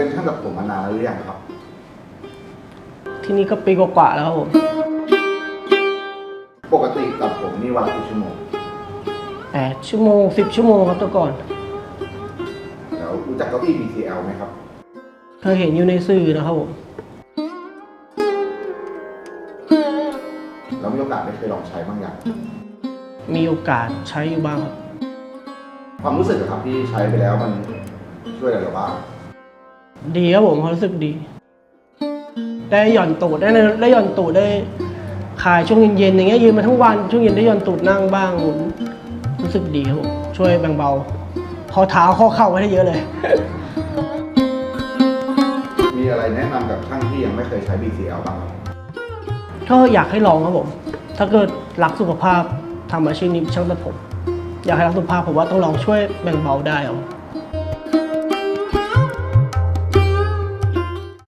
เป็นช่างตัดผมมานานแล้วหรือยังครับ ที่นี่ก็ปีกว่าๆแล้วครับผมปกติตัดผมนี่วันละกี่ชั่วโมง แปดชั่วโมงสิบชั่วโมงครับแต่ก่อน แล้วรู้จักเก้าอี้ BCL ไหมครับ เคยเห็นอยู่ในสื่อนะครับผม แล้วมีโอกาสได้เคยลองใช้บ้างยังมีโอกาสใช้อยู่บ้างครับ ความรู้สึกอะครับที่ใช้ไปแล้วมันช่วยอะไรเราบ้าง ดีครับผมความรู้สึกดี ได้หย่อนตูดได้ได้หย่อนตูดได้ขายช่วงเย็นๆอย่างเงี้ยยืนมาทั้งวันช่วงเย็นได้หย่อนตูดนั่งบ้างหมุนรู้สึกดีครับผมช่วยแบ่งเบาข้อเท้าข้อเข่าไว้ได้เยอะเลย มีอะไรแนะนำกับช่างที่ยังไม่เคยใช้ BCL บ้างครับก็อยากให้ลองครับผม ถ้าเกิดรักสุขภาพทำอาชีพนี้ช่างตัดผม อยากให้รักสุขภาพผมว่าต้องลองช่วยแบ่งเบาได้ครับ